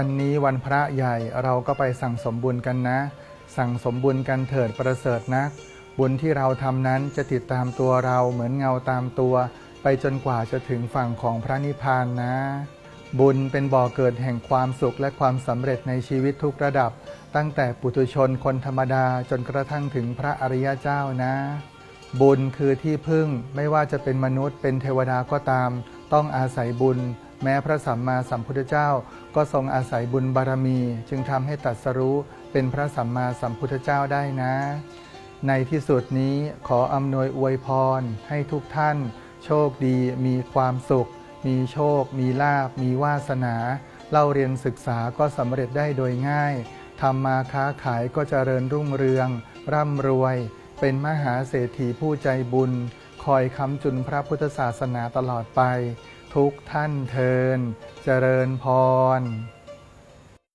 วันนี้วันพระใหญ่เราก็ไปสั่งสมบุญกันนะ สั่งสมบุญกันเถิดประเสริฐนักบุญที่เราทำนั้นจะติดตามตัวเราเหมือนเงาตามตัว ไปจนกว่าจะถึงฝั่งของพระนิพพานนะ บุญเป็นบ่อเกิดแห่งความสุขและความสำเร็จในชีวิตทุกระดับ ตั้งแต่ปุถุชนคนธรรมดาจนกระทั่งถึงพระอริยเจ้านะ บุญคือที่พึ่งไม่ว่าจะเป็นมนุษย์เป็นเทวดาก็ตาม ต้องอาศัยบุญ แม้พระสัมมาสัมพุทธเจ้าก็ทรงอาศัยบุญบารมี จึงทำให้ตรัสรู้เป็นพระสัมมาสัมพุทธเจ้าได้นะ ในที่สุดนี้ขออำนวยอวยพร ให้ทุกท่าน โชคดีมีความสุข มีโชค มีลาบมีวาสนาเล่าเรียนศึกษาก็สำเร็จได้โดยง่ายทำมาค้าขายก็เจริญรุ่งเรือง ร่ำรวย เป็นมหาเศรษฐีผู้ใจบุญ คอยค้ำจุนพระพุทธศาสนาตลอดไป ทุกท่านเทิน เจริญพร